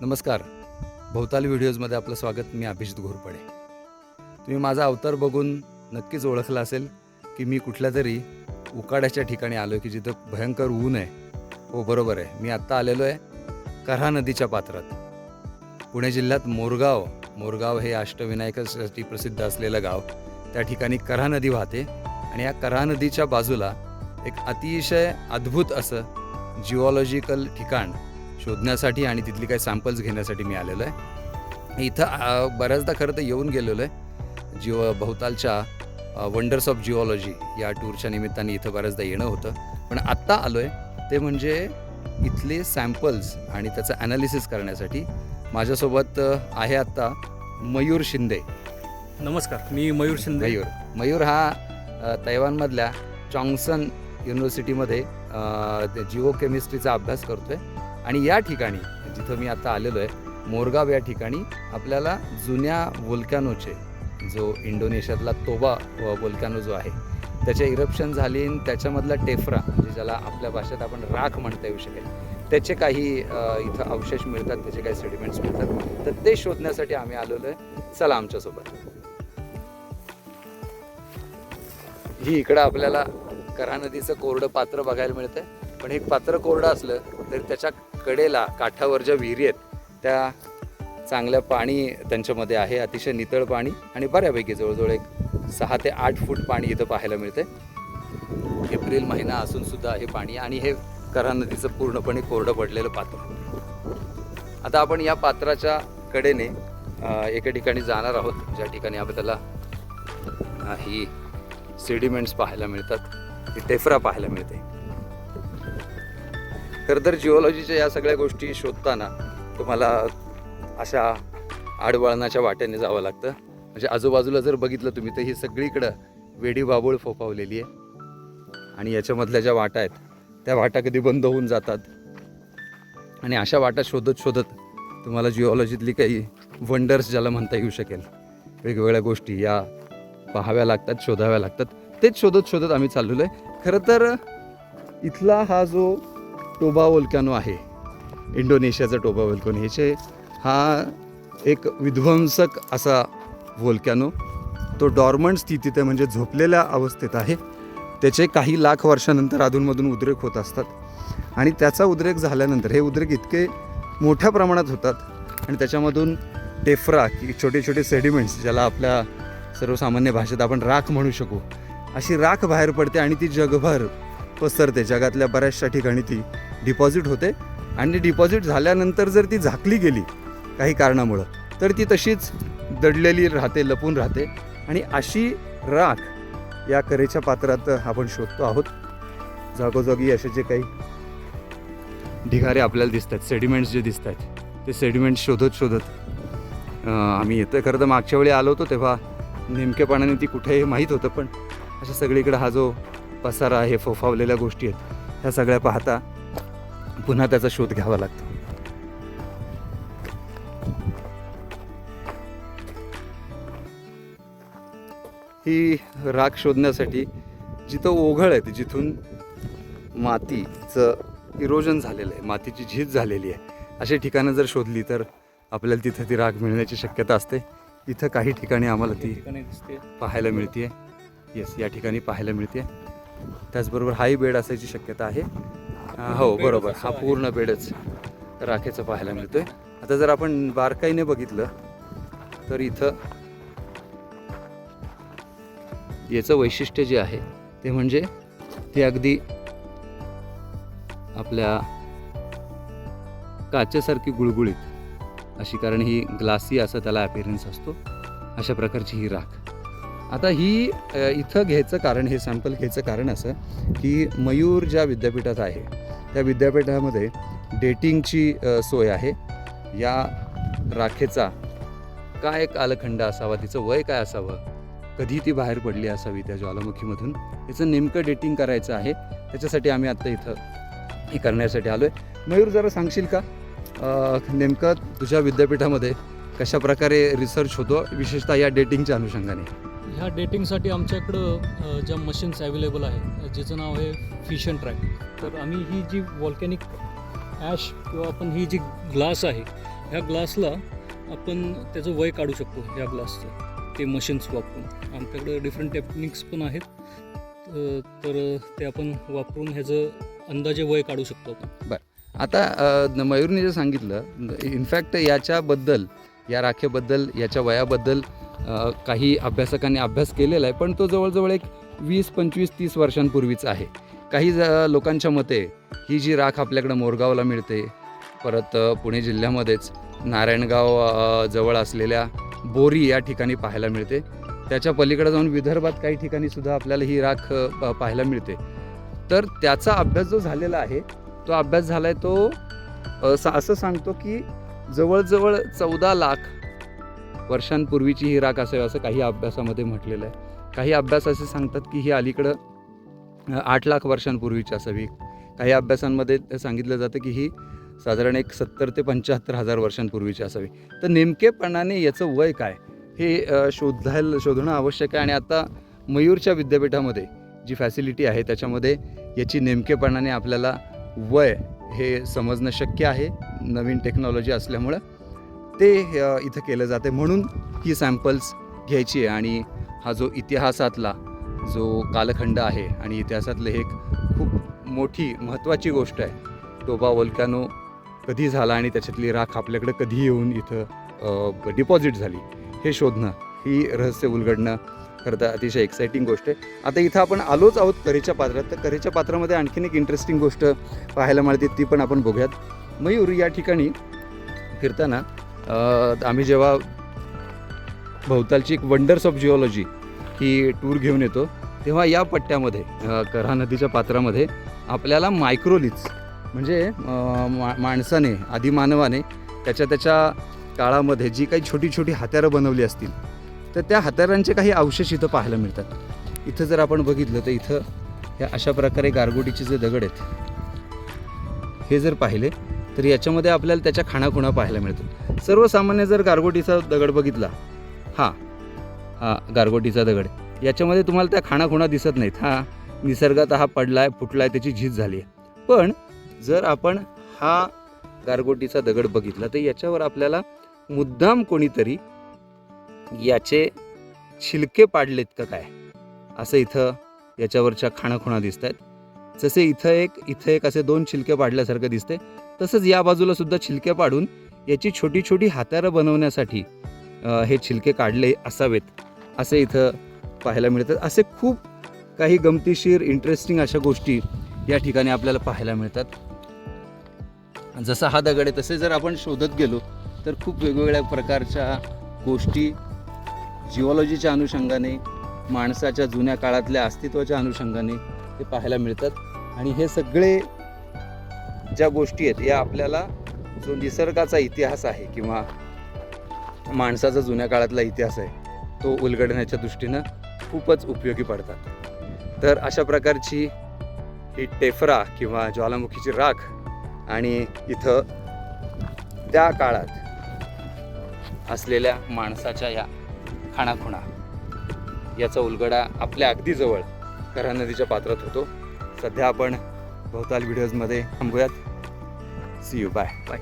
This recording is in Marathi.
नमस्कार. भोवताल व्हिडिओजमध्ये आपलं स्वागत. मी अभिजित घोरपडे. तुम्ही माझा अवतार बघून नक्कीच ओळखला असेल की मी कुठल्या तरी उकाड्याच्या ठिकाणी आलो आहे की जिथं भयंकर ऊन आहे. हो बरोबर आहे. मी आत्ता आलेलो आहे कऱ्हा नदीच्या पात्रात. पुणे जिल्ह्यात मोरगाव. मोरगाव हे अष्टविनायकासाठी प्रसिद्ध असलेलं गाव. त्या ठिकाणी कऱ्हा नदी वाहते आणि या कऱ्हा नदीच्या बाजूला एक अतिशय अद्भुत असं जिओलॉजिकल ठिकाण शोधण्यासाठी आणि तिथली काही सॅम्पल्स घेण्यासाठी मी आलेलो आहे. इथं बऱ्याचदा खरं तर येऊन गेलेलो आहे. जिओ भोवतालच्या वंडर्स ऑफ जिओलॉजी या टूरच्या निमित्ताने इथं बऱ्याचदा येणं होतं. पण आत्ता आलो आहे ते म्हणजे इथले सॅम्पल्स आणि त्याचं ॲनालिसिस करण्यासाठी माझ्यासोबत आहे आत्ता मयूर शिंदे. नमस्कार मी मयूर शिंदे. मयूर. मयूर हा तैवानमधल्या चॉंगसन युनिव्हर्सिटीमध्ये जिओ केमिस्ट्रीचा अभ्यास करतोय. आणि या ठिकाणी जिथं मी आता आलेलो आहे मोरगाव या ठिकाणी आपल्याला जुन्या वोल्कॅनोचे जो इंडोनेशियातला तोबा वोल्कॅनो जो आहे त्याचे इरप्शन झाले आणि त्याच्यामधला टेफ्रा म्हणजे ज्याला आपल्या भाषेत आपण राख म्हणता येऊ शकेल त्याचे काही इथं अवशेष मिळतात त्याचे काही सेडिमेंट्स मिळतात. तर ते शोधण्यासाठी आम्ही आलेलो आहे. चला आमच्यासोबत. ही इकडं आपल्याला करा नदीचं कोरडं पात्र बघायला मिळतं पण हे पात्र कोरडं असलं तरी त्याच्या कडेला काठावर ज्या विहिरी आहेत त्या चांगल्या पाणी त्यांच्यामध्ये आहे अतिशय नितळ पाणी आणि बऱ्यापैकी जवळजवळ एक सहा ते आठ फूट पाणी इथं पाहायला मिळते एप्रिल महिना असून सुद्धा हे पाणी आणि हे करा नदीचं पूर्णपणे कोरडं पडलेलं पात्र. आता आपण या पात्राच्या कडेने एका ठिकाणी जाणार आहोत. ज्या ठिकाणी आपल्याला ही सेडिमेंट्स पाहायला मिळतात. ही टेफरा पाहायला मिळते. खरं तर जिओलॉजीच्या या सगळ्या गोष्टी शोधताना तुम्हाला अशा आडवळणाच्या वाट्याने जावं लागतं. म्हणजे आजूबाजूला जर बघितलं तुम्ही तर ही सगळीकडं वेडी बाबूळ फोफावलेली आहे. आणि याच्यामधल्या ज्या वाटा आहेत त्या वाटा कधी बंद होऊन जातात. आणि अशा वाटा शोधत शोधत तुम्हाला जिओलॉजीतली काही वंडर्स ज्याला म्हणता येऊ शकेल. वेगवेगळ्या गोष्टी या पाहाव्या लागतात शोधाव्या लागतात. तेच शोधत शोधत आम्ही चाललेलो आहे. खरं तर इथला हा जो टोबा वोल्कॅनो आहे. इंडोनेशियाचा टोबा वोल्कॅनो. ह्याचे हा एक विध्वंसक असा वोल्कॅनो. तो डॉर्मंट स्थितीत आहे म्हणजे झोपलेल्या अवस्थेत आहे. त्याचे काही लाख वर्षानंतर अधूनमधून उद्रेक होत असतात. आणि त्याचा उद्रेक झाल्यानंतर हे उद्रेक इतके मोठ्या प्रमाणात होतात. आणि त्याच्यामधून टेफ्रा की छोटे छोटे सेडिमेंट्स ज्याला आपल्या सर्वसामान्य भाषेत आपण राख म्हणू शकू अशी राख बाहेर पडते आणि ती जगभर पसरते. जगातल्या बऱ्याचशा ठिकाणी ती डिपॉझिट होते. आणि डिपॉझिट झाल्यानंतर जर ती झाकली गेली काही कारणामुळं तर ती तशीच दडलेली राहते लपून राहते. आणि अशी राख या करेच्या पात्रात आपण शोधतो आहोत. जागोजागी असे जे काही ढिगारे आपल्याला दिसत आहेत सेडिमेंट्स जे दिसत आहेत ते सेडिमेंट्स शोधत शोधत आम्ही येतं खरं तर मागच्या वेळी आलो होतो तेव्हा नेमकेपणाने ती कुठे हे माहीत होतं पण अशा सगळीकडे हा जो पसारा आहे फोफावलेल्या गोष्टी आहेत ह्या सगळ्या पाहता पुन्हा त्याचा शोध घ्यावा लागतो. ही राख शोधण्यासाठी जिथं ओघळ आहे जिथून मातीचं इरोजन झालेलं आहे मातीची झीज झालेली आहे. अशी ठिकाणं जर शोधली तर आपल्याला तिथं ती राख मिळण्याची शक्यता असते. इथं काही ठिकाणी आम्हाला ती ठिकाणी दिसते. पाहायला मिळते येस या ठिकाणी पाहायला मिळते त्याचबरोबर हाही बेड असायची शक्यता आहे. हो बरोबर. हा पूर्ण बेडच राखेचं पाहायला मिळतोय. आता जर आपण बारकाईने बघितलं तर इथं याचं वैशिष्ट्य जे आहे ते म्हणजे ते अगदी आपल्या काचेसारखी गुळगुळीत अशी कारण ही ग्लासी असं त्याला अपिअरन्स असतो अशा प्रकारची ही राख. आता ही इथं घ्यायचं कारण हे सॅम्पल घ्यायचं कारण असं की मयूर ज्या विद्यापीठात आहे त्या विद्यापीठामध्ये डेटिंगची सोय आहे. या राखेचा काय कालखंड असावा तिचं वय काय असावं? कधी ती बाहेर पडली असावी त्या ज्वालामुखीमधून? याचं नेमकं डेटिंग करायचं आहे. त्याच्यासाठी आम्ही आत्ता इथं हे करण्यासाठी आलो आहे मयूर जरा सांगशील का? नेमकं तुझ्या विद्यापीठामध्ये कशा प्रकारे रिसर्च होतो? विशेषतः या डेटिंगच्या अनुषंगाने. ह्या डेटिंगसाठी आमच्याकडं ज्या मशीन्स अवेलेबल आहे ज्याचं नाव आहे फिशन ट्रॅक तर आम्ही ही जी वॉल्कॅनिक ॲश किंवा आपण ही जी ग्लास आहे ह्या ग्लासला आपण त्याचं वय काढू शकतो ह्या ग्लासचं ते मशीन्स वापरून. आमच्याकडं डिफरंट टेक्निक्स पण आहेत. तर ते आपण वापरून ह्याचं अंदाजे वय काढू शकतो आपण. आता मयूरने जे सांगितलं इनफॅक्ट याच्याबद्दल या राखेबद्दल याच्या वयाबद्दल काही अभ्यासकांनी अभ्यास केलेला आहे पण तो जवळजवळ एक वीस पंचवीस तीस वर्षांपूर्वीचा आहे. काही ज लोकांच्या मते ही जी राख आपल्याकडं मोरगावला मिळते परत पुणे जिल्ह्यामध्येच नारायणगाव जवळ असलेल्या बोरी या ठिकाणी पाहायला मिळते. त्याच्या पलीकडे जाऊन विदर्भात काही ठिकाणी सुद्धा आपल्याला ही राख पाहायला मिळते. तर त्याचा अभ्यास जो झालेला आहे तो अभ्यास झाला आहे तो असं सांगतो की जवळजवळ चौदा लाख वर्षांपूर्वीची ही राख असावी असं काही अभ्यासामध्ये म्हटलेलं आहे. काही अभ्यास असे सांगतात की ही अलीकडं आठ लाख वर्षांपूर्वीची असावी. काही अभ्यासांमध्ये सांगितलं जातं की ही साधारण एक सत्तर ते पंच्याहत्तर हजार वर्षांपूर्वीची असावी. तर नेमकेपणाने याचं वय काय? हे शोधायला शोधणं आवश्यक आहे. आणि आता मयूरच्या विद्यापीठामध्ये जी फॅसिलिटी आहे त्याच्यामध्ये याची नेमकेपणाने आपल्याला वय हे समजणं शक्य आहे नवीन टेक्नॉलॉजी असल्यामुळं. ते इथं केलं जाते. म्हणून ही सॅम्पल्स घ्यायची आहे आणि हा जो इतिहासातला जो कालखंड आहे आणि इतिहासातलं हे एक खूप मोठी महत्त्वाची गोष्ट आहे. टोबा वोल्कॅनो कधी झाला आणि त्याच्यातली राख आपल्याकडे कधी येऊन इथं डिपॉझिट झाली हे शोधणं ही रहस्य उलगडणं खरं तर अतिशय एक्सायटिंग गोष्ट आहे. आता इथं आपण आलोच आहोत करेच्या पात्रात. तर करेच्या पात्रामध्ये आणखीन एक इंटरेस्टिंग गोष्ट पाहायला मिळते ती पण आपण बघूयात. मयूर या ठिकाणी फिरताना आम्ही जेव्हा भोवतालची एक वंडर्स ऑफ जिओलॉजी ही टूर घेऊन येतो तेव्हा या पट्ट्यामध्ये करा नदीच्या पात्रामध्ये आपल्याला मायक्रोलिथ्स म्हणजे मा माणसाने आदिमानवाने त्याच्या त्याच्या काळामध्ये जी काही छोटी छोटी हत्यारं बनवली असतील तर त्या हत्यारांचे काही अवशेष इथं पाहायला मिळतात. इथं जर आपण बघितलं तर इथं ह्या अशा प्रकारे गारगोटीचे जे दगड आहेत हे जर पाहिले तर याच्यामध्ये आपल्याला त्याच्या खाणाखुणा पाहायला मिळतात सर्वसामान्य जर गारगोटीचा दगड बघितला हा हा गारगोटीचा दगड याच्यामध्ये तुम्हाला त्या खाणाखुणा दिसत नाहीत. हा निसर्गात हा पडला आहे फुटला आहे त्याची झीज झाली आहे. पण जर आपण हा गारगोटीचा दगड बघितला तर याच्यावर आपल्याला मुद्दाम कोणीतरी याचे छिलके पाडलेत का काय? असं इथं याच्यावरच्या खाणाखुणा दिसत आहेत जसे इथं एक इथं एक असे दोन छिलके पाडल्यासारखं दिसते तसंच या बाजूला सुद्धा छिलके पाडून याची छोटी छोटी हातारं बनवण्यासाठी हे छिलके काढले असावेत असे इथं पाहायला मिळतात असे खूप काही गमतीशीर इंटरेस्टिंग अशा गोष्टी या ठिकाणी आपल्याला पाहायला मिळतात. जसा हा दगड आहे तसे जर आपण शोधत गेलो तर खूप वेगवेगळ्या प्रकारच्या गोष्टी जिओलॉजीच्या अनुषंगाने माणसाच्या जुन्या काळातल्या अस्तित्वाच्या अनुषंगाने ते पाहायला मिळतात. आणि हे सगळे ज्या गोष्टी आहेत या आपल्याला जो निसर्गाचा इतिहास आहे किंवा माणसाचा जुन्या काळातला इतिहास आहे तो उलगडण्याच्या दृष्टीनं खूपच उपयोगी पडतात. तर अशा प्रकारची ही टेफरा किंवा ज्वालामुखीची राख आणि इथं त्या काळात असलेल्या माणसाच्या या खाणाखुणा. याचा उलगडा आपल्या अगदी जवळ करा नदीच्या पात्रात होतो. सध्या आपण भोवताल व्हिडिओजमध्ये थांबूयात. C you bye bye